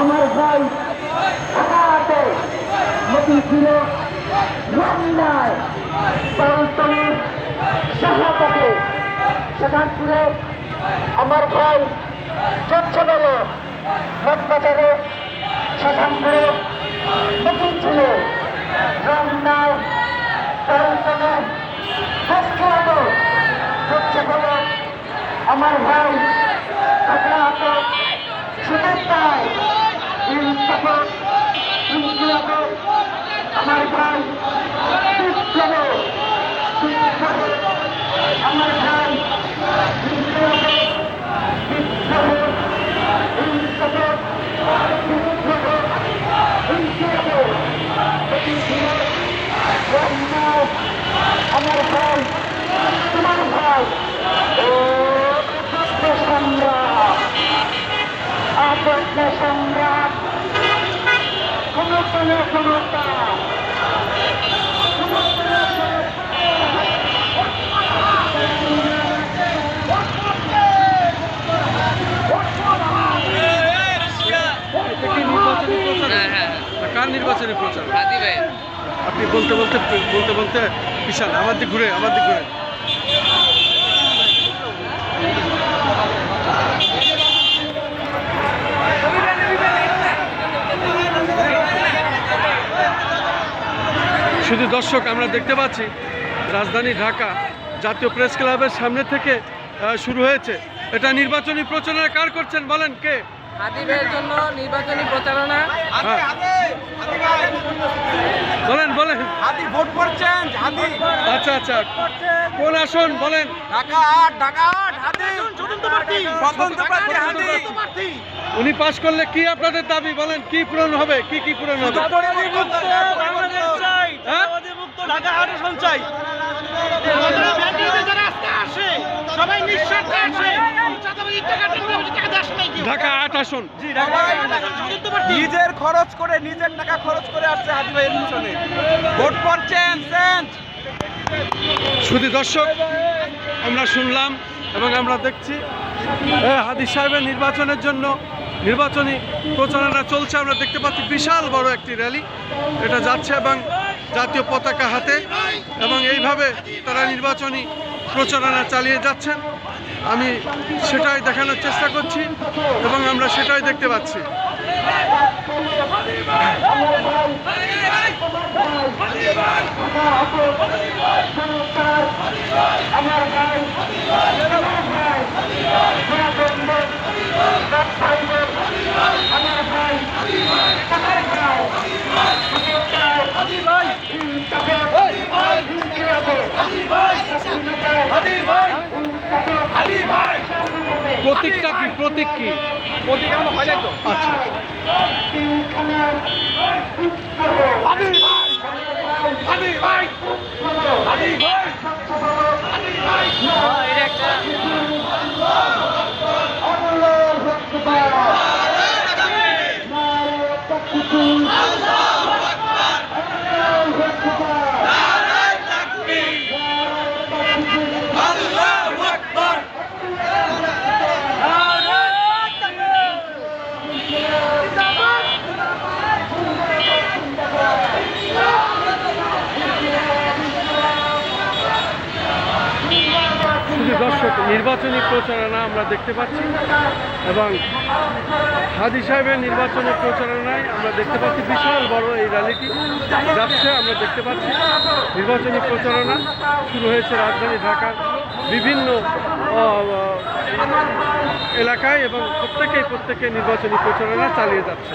আমার ভাই ঢাকাতে নদী ছিল রমনায় সেখানপুরে আমার ভাই চচ্চলে মতবাজারে সেখানপুরে নদী ছিল। রমনায় পাল্টনে হাসখাতে চচ্চলে আমার ভাই শুধু তাই ইনসাফক ইনকিলাব আমার ভাই ক্ষমতা হ্যাঁ হ্যাঁ। কার নির্বাচনী প্রচার? আপনি বলতে বলতে বলতে বলতে বিশাল আমার দিক ঘুরে আমার দিক ঘুরে। শুধু দর্শক আমরা দেখতে পাচ্ছি রাজধানী ঢাকা জাতীয় প্রেস ক্লাবের সামনে থেকে শুরু হয়েছে। এটা নির্বাচনী প্রচারণা কার করছেন বলেন কে? জন্য নির্বাচনী প্রচারণা। হ্যাঁ। বলেন বলেন। হাতি ভোট করছেন হাতি। আচ্ছা আচ্ছা। কোন আসন বলেন? ঢাকা আট ঢাকা আট হাতি। স্বতন্ত্র প্রার্থী। স্বতন্ত্র প্রার্থী উনি পাশ করলে কি আপনাদের দাবি? বলেন কি পূরণ হবে? কি কি পূরণ হবে? মুক্ত ঢাকা সবাই নিঃস্বার্থে আসে। ঢাকা আট আসন। নিজের খরচ করে নিজের টাকা খরচ করে আসছে হাজি ভাইয়ের পিছনে। ভোট করছেন সেন্ট। শুধু দর্শক আমরা শুনলাম এবং আমরা দেখছি এ, হাদিস সাহেবের নির্বাচনের জন্য নির্বাচনী প্রচারণা চলছে। আমরা দেখতে পাচ্ছি বিশাল বড় একটি র্যালি। এটা যাচ্ছে এবং জাতীয় পতাকা হাতে এবং এইভাবে তারা নির্বাচনী প্রচারণা চালিয়ে যাচ্ছেন। আমি সেটাই দেখানোর চেষ্টা করছি এবং আমরা সেটাই দেখতে পাচ্ছি। আমার ভাই আমার ভাই আমার ভাই আমার ভাই প্রতীকটা কি? প্রতীক কি? প্রতীক আমার হয় তো। আচ্ছা। দর্শক, নির্বাচনী প্রচারণা আমরা দেখতে পাচ্ছি এবং হাজি সাহেবের নির্বাচনী প্রচারণায় আমরা দেখতে পাচ্ছি বিশাল বড় এই র্যালিটি যাচ্ছে, আমরা দেখতে পাচ্ছি। নির্বাচনী প্রচারণা শুরু হয়েছে রাজধানী ঢাকার বিভিন্ন এলাকায় এবং প্রত্যেকেই প্রত্যেকে নির্বাচনী প্রচারণা চালিয়ে যাচ্ছে।